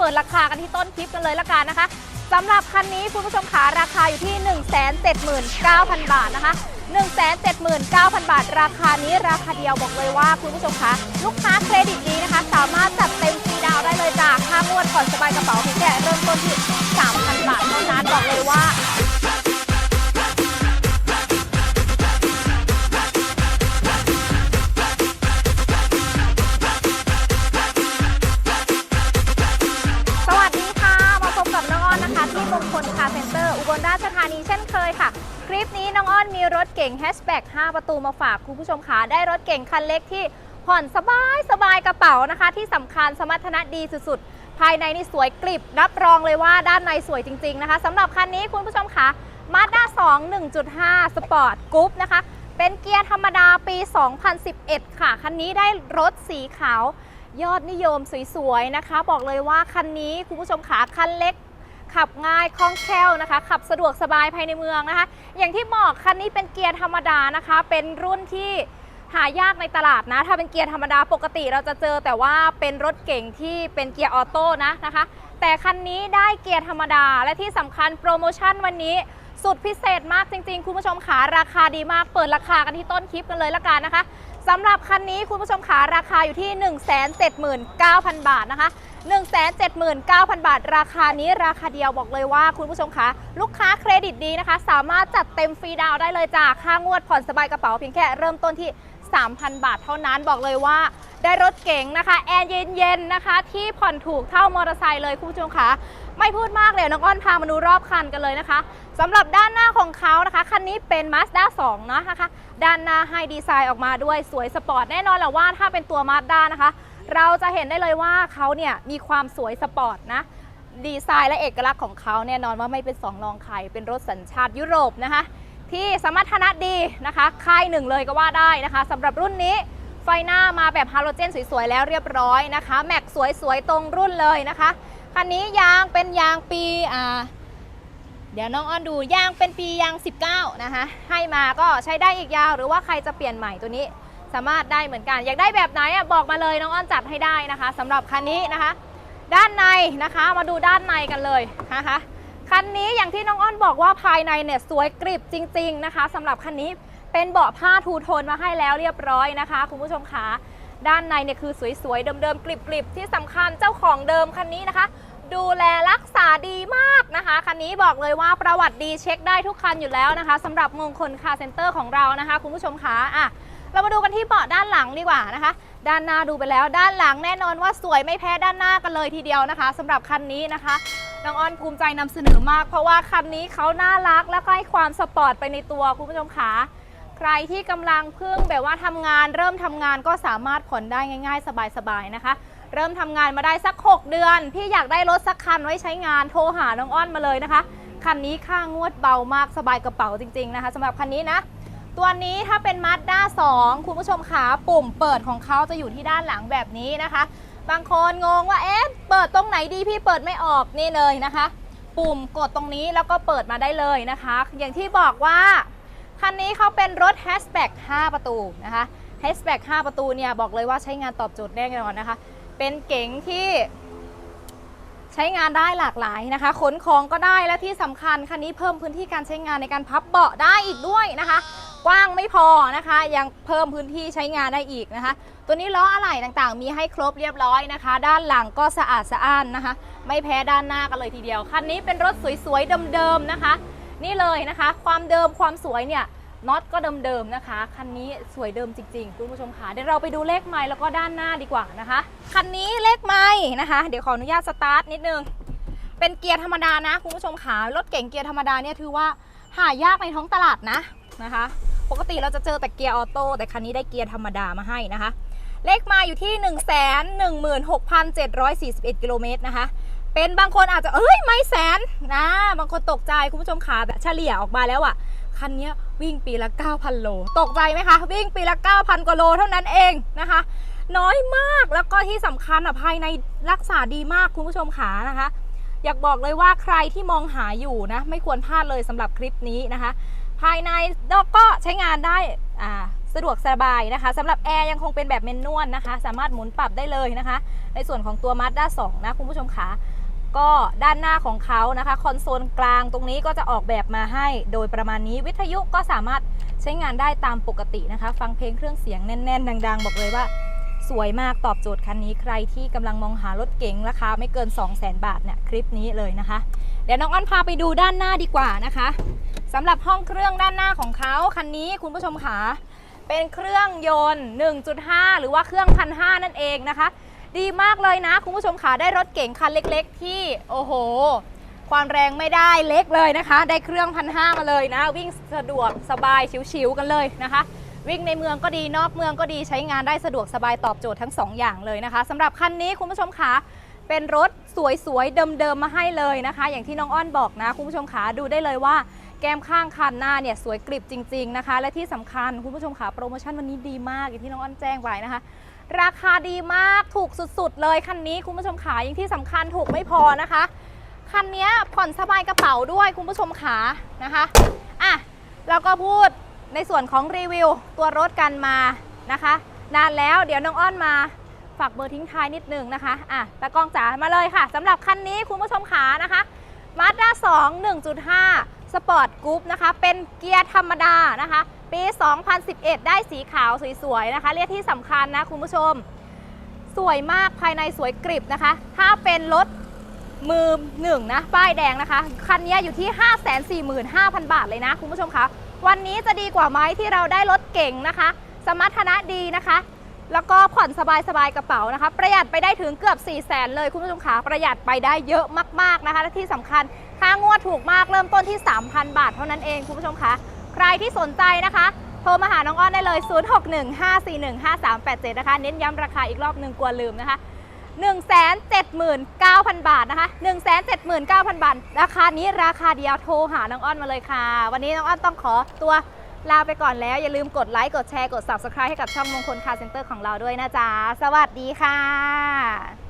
เปิดราคากันที่ต้นคลิปกันเลยละกันนะคะสำหรับคันนี้คุณผู้ชมขาราคาอยู่ที่ 179,000 บาทนะคะ 179,000 บาท ราคานี้ราคาเดียวบอกเลยว่าคุณผู้ชมคะลูกค้าเครดิตดีนะคะ สามารถจัดเต็มฟรีดาวได้เลยจ้าค่างวดผ่อนสบายกระเป๋าเพียงแค่เริ่มต้นที่ อนนะคะที่มงคลคาร์เซ็นเตอร์อุบลราชธานีเช่นเคยค่ะ คลิปนี้น้องอ้อนมีรถเก่งแฮชแบ็ก5ประตูมาฝากคุณผู้ชมค่ะได้รถเก่งคันเล็กที่ผ่อนสบายสบายกระเป๋านะคะ ที่สำคัญสมรรถนะดีสุดๆ ภายในนี่สวยกริบรับรองเลยว่าด้านในสวยจริงๆนะคะสำหรับคันนี้คุณผู้ชมค่ะ Mazda 2 1.5 Sport Group นะคะ เป็นเกียร์ธรรมดาปี 2011 ค่ะ คันนี้ได้รถสีขาวยอดนิยมสวยๆนะคะ บอกเลยว่าคันนี้คุณผู้ชมขาคันเล็ก ขับง่ายคล่องแคล่วนะคะ ขับสะดวกสบายภายในเมืองนะคะ อย่างที่บอกคันนี้เป็นเกียร์ธรรมดานะคะ เป็นรุ่นที่หายากในตลาดนะ ถ้าเป็นเกียร์ธรรมดาปกติเราจะเจอแต่ว่าเป็นรถเก่งที่เป็นเกียร์ออโต้นะนะคะ แต่คันนี้ได้เกียร์ธรรมดาและที่สำคัญโปรโมชั่นวันนี้สุดพิเศษมากจริงๆ คุณผู้ชมขาราคาดีมากเปิดราคากันที่ต้นคลิปกันเลยละกันนะคะสำหรับคันนี้คุณผู้ชมขาราคาอยู่ที่ 179,000 บาทนะคะ 179,000 บาท ราคานี้ราคาเดียวบอกเลยว่าคุณผู้ชมคะลูกค้าเครดิตดีนะคะ สามารถจัดเต็มฟรีดาวได้เลยจ้าค่างวดผ่อนสบายกระเป๋าเพียงแค่เริ่มต้นที่ 3,000 บาทเท่านั้นบอกเลยว่าได้รถเก๋งนะคะ แอร์เย็นๆนะคะ ที่ผ่อนถูกเท่ามอเตอร์ไซค์เลยคุณผู้ชมคะไม่พูดมากเลยน้องอ้อนพามาดูรอบคันกันเลยนะคะสำหรับด้านหน้าของเขานะคะ คันนี้เป็น Mazda 2นะนะคะ ด้านหน้าให้ดีไซน์ออกมาด้วยสวยสปอร์ตแน่นอนแหละว่าถ้าเป็นตัว Mazda นะคะ เราจะเห็นได้เลยว่าเขาเนี่ยมีความสวยสปอร์ตนะดีไซน์และเอกลักษณ์ของเขาแน่นอนว่าไม่เป็นสองรองใครเป็นรถสัญชาติยุโรปนะคะ ที่สมรรถนะดีนะคะค่ายหนึ่งเลยก็ว่าได้นะคะสำหรับรุ่นนี้ไฟหน้ามาแบบฮาโลเจนสวยๆแล้วเรียบร้อยนะคะ แม็กสวยๆตรงรุ่นเลยนะคะคันนี้ยางเป็นยางปีอ่าเดี๋ยวน้องอ้อนดูยางเป็นปียาง 19 นะคะให้มาก็ใช้ได้อีกยาวหรือว่าใครจะเปลี่ยนใหม่ตัวนี้ สามารถได้เหมือนกัน อยากได้แบบไหนอะบอกมาเลยน้องอ้อนจัดให้ได้นะคะสำหรับคันนี้นะคะ ด้านในนะคะมาดูด้านในกันเลยนะคะคันนี้อย่างที่น้องอ้อนบอกว่าภายในเนี่ยสวยกริบจริง ๆนะคะสำหรับคันนี้เป็นเบาะผ้าทูโทนมาให้แล้วเรียบร้อยนะคะ คุณผู้ชมคะด้านในเนี่ยคือสวยๆเดิมๆกริบๆที่สำคัญเจ้าของเดิมคันนี้นะคะ ดูแลรักษาดีมากนะคะคันนี้บอกเลยว่าประวัติดีเช็คได้ทุกคันอยู่แล้วนะคะสำหรับมงคลคาเซ็นเตอร์ของเรานะคะ คุณผู้ชมคะอะ เรามาดูกันที่เบาะด้านหลังดีกว่านะคะ ด้านหน้าดูไปแล้ว ด้านหลังแน่นอนว่าสวยไม่แพ้ด้านหน้ากันเลยทีเดียวนะคะสำหรับคันนี้นะคะน้องอ้อนภูมิใจนำเสนอมาก เพราะว่าคันนี้เขาน่ารักและก็ให้ความสปอร์ตไปในตัวคุณผู้ชมคะใครที่กำลังเพิ่งแบบว่าทำงาน เริ่มทำงานก็สามารถผ่อนได้ง่าย ๆ สบายๆนะคะ เริ่มทำงานมาได้สัก 6 เดือน พี่อยากได้รถสักคันไว้ใช้งานโทรหาน้องอ้อนมาเลยนะคะคันนี้ค่างวดเบามากสบายกระเป๋าจริง ๆนะคะสำหรับคันนี้นะ ตัวนี้ถ้าเป็น Mazda 2 คุณผู้ชมขาปุ่มเปิดของเขาจะอยู่ที่ด้านหลังแบบนี้นะคะ บางคนงงว่าเอ๊ะเปิดตรงไหนดีพี่เปิดไม่ออกนี่เลยนะคะ ปุ่มกดตรงนี้แล้วก็เปิดมาได้เลยนะคะ อย่างที่บอกว่าคันนี้เขาเป็นรถ hatchback 5ประตูนะคะ hatchback 5ประตูเนี่ยบอกเลยว่าใช้งานตอบโจทย์แน่นอนนะคะ เป็นเก๋งที่ ใช้งานได้หลากหลายนะคะ ขนของก็ได้และที่สำคัญคันนี้เพิ่มพื้นที่การใช้งานในการพับเบาะได้อีกด้วยนะคะ กว้างไม่พอนะคะ ยังเพิ่มพื้นที่ใช้งานได้อีกนะคะ ตัวนี้ล้ออะไหล่ต่างๆ มีให้ครบเรียบร้อยนะคะ ด้านหลังก็สะอาดสะอ้านนะคะ ไม่แพ้ด้านหน้ากันเลยทีเดียวคันนี้เป็นรถสวยๆเดิมๆนะคะ นี่เลยนะคะ ความเดิมความสวยเนี่ย น็อตก็เดิมๆนะคะ คันนี้สวยเดิมจริงๆ คุณผู้ชมค่ะ เดี๋ยวเราไปดูเลขไมล์แล้วก็ด้านหน้าดีกว่านะคะ คันนี้เลขไมล์นะคะ เดี๋ยวขออนุญาตสตาร์ทนิดนึง เป็นเกียร์ธรรมดานะคุณผู้ชมขารถเก๋งเกียร์ธรรมดาเนี่ยถือว่าหายากในท้องตลาดนะนะคะ ปกติเราจะเจอแต่เกียร์ออโต้ แต่คันนี้ได้เกียร์ธรรมดามาให้นะคะ เลขมาอยู่ที่ 1 1 6 7 4 1กิโลเมตรนะคะ เป็นบางคนอาจจะเอ้ยไม่แสนนะบางคนตกใจคุณผู้ชมขาแต่เฉลี่ยออกมาแล้วอะคันนี้วิ่งปีละ 9,000 โล ตกใจไหมคะ วิ่งปีละ 9,000 กว่าโลเท่านั้นเองนะคะ น้อยมากแล้วก็ที่สำคัญอะภายในรักษาดีมากคุณผู้ชมขานะคะ อยากบอกเลยว่าใครที่มองหาอยู่นะ ไม่ควรพลาดเลยสำหรับคลิปนี้นะคะ ภายในก็ใช้งานได้อ่าสะดวกสบายนะคะสำหรับแอร์ยังคงเป็นแบบเมนนวลนะคะ สามารถหมุนปรับได้เลยนะคะ ในส่วนของตัว Mazda 2นะคุณผู้ชมคะ ก็ด้านหน้าของเขานะคะคอนโซลกลางตรงนี้ก็จะออกแบบมาให้โดยประมาณนี้วิทยุก็สามารถใช้งานได้ตามปกตินะคะ ฟังเพลงเครื่องเสียงแน่น ๆ ดัง ๆ บอกเลยว่า สวยมากตอบโจทย์คันนี้ใครที่กำลังมองหารถเก๋งราคาไม่เกิน 2 0 0 0 0 0 บาทเนี่ยคลิปนี้เลยนะคะ เดี๋ยวน้องอ้อนพาไปดูด้านหน้าดีกว่านะคะสำหรับห้องเครื่องด้านหน้าของเขาคันนี้คุณผู้ชมขาเป็นเครื่องยนต์ 1.5 หรือว่าเครื่องพันห้านั่นเองนะคะ ดีมากเลยนะ คุณผู้ชมขาได้รถเก๋งคันเล็ก ๆ ที่โอ้โห ความแรงไม่ได้เล็กเลยนะคะ ได้เครื่องพันห้ามาเลยนะ วิ่งสะดวกสบายชิวๆกันเลยนะคะวิ่งในเมืองก็ดีนอกเมืองก็ดีใช้งานได้สะดวกสบายตอบโจทย์ทั้ง 2 อย่างเลยนะคะสำหรับคันนี้คุณผู้ชมคะเป็นรถสวยๆเดิมๆมาให้เลยนะคะ อย่างที่น้องอ้อนบอกนะ คุณผู้ชมคะดูได้เลยว่า แก้มข้างคันหน้าเนี่ยสวยกริบจริง ๆนะคะ และที่สำคัญคุณผู้ชมคะโปรโมชั่นวันนี้ดีมากอย่างที่น้องอ้อนแจ้งไว้นะคะ ราคาดีมากถูกสุดๆ เลยคันนี้คุณผู้ชมขาอย่งที่สำคัญถูกไม่พอนะคะ คันนี้ผ่อนสบายกระเป๋าด้วยคุณผู้ชมขานะคะอะเราก็พูดในส่วนของรีวิวตัวรถกันมานะคะ นานแล้วเดี๋ยวน้องอ้อนมาฝากเบอร์ทิ้งท้ายนิดนึงนะคะอะตากองจ๋ามาเลยค่ะสำหรับคันนี้คุณผู้ชมขานะคะ Mazda 2 1.5 Sport Group นะคะ เป็นเกียร์ธรรมดานะคะ ปี 2011 ได้สีขาวสวยๆนะคะเรียกที่สำคัญนะคุณผู้ชม สวยมากภายในสวยกริบนะคะ ถ้าเป็นรถมือหนึ่งนะ ป้ายแดงนะคะ คันนี้อยู่ที่ 545,000 บาทเลยนะ คุณผู้ชมคะวันนี้จะดีกว่าไหมที่เราได้รถเก่งนะคะ สมรรถนะดีนะคะ แล้วก็ผ่อนสบายๆกระเป๋านะคะ ประหยัดไปได้ถึงเกือบ 4 0 0แสนเลยคุณผู้ชมคะประหยัดไปได้เยอะมากๆนะคะและที่สำคัญค่างวดถูกมากเริ่มต้นที่ 3,000 บาทเท่านั้นเองคุณผู้ชมคะ ใครที่สนใจนะคะ โทรมาหาน้องอ้อนได้เลย 0615415387 นะคะ เน้นย้ำราคาอีกรอบหนึ่งกลัวลืมนะคะ 179,000 บาทนะคะ 179,000 บาท ราคานี้ราคาเดียวโทรหาน้องอ้อนมาเลยค่ะ วันนี้น้องอ้อนต้องขอตัวลาไปก่อนแล้ว อย่าลืมกดไลค์ กดแชร์ กด Subscribe ให้กับช่องมงคลคาเซ็นเตอร์ของเราด้วยนะจ๊ะ สวัสดีค่ะ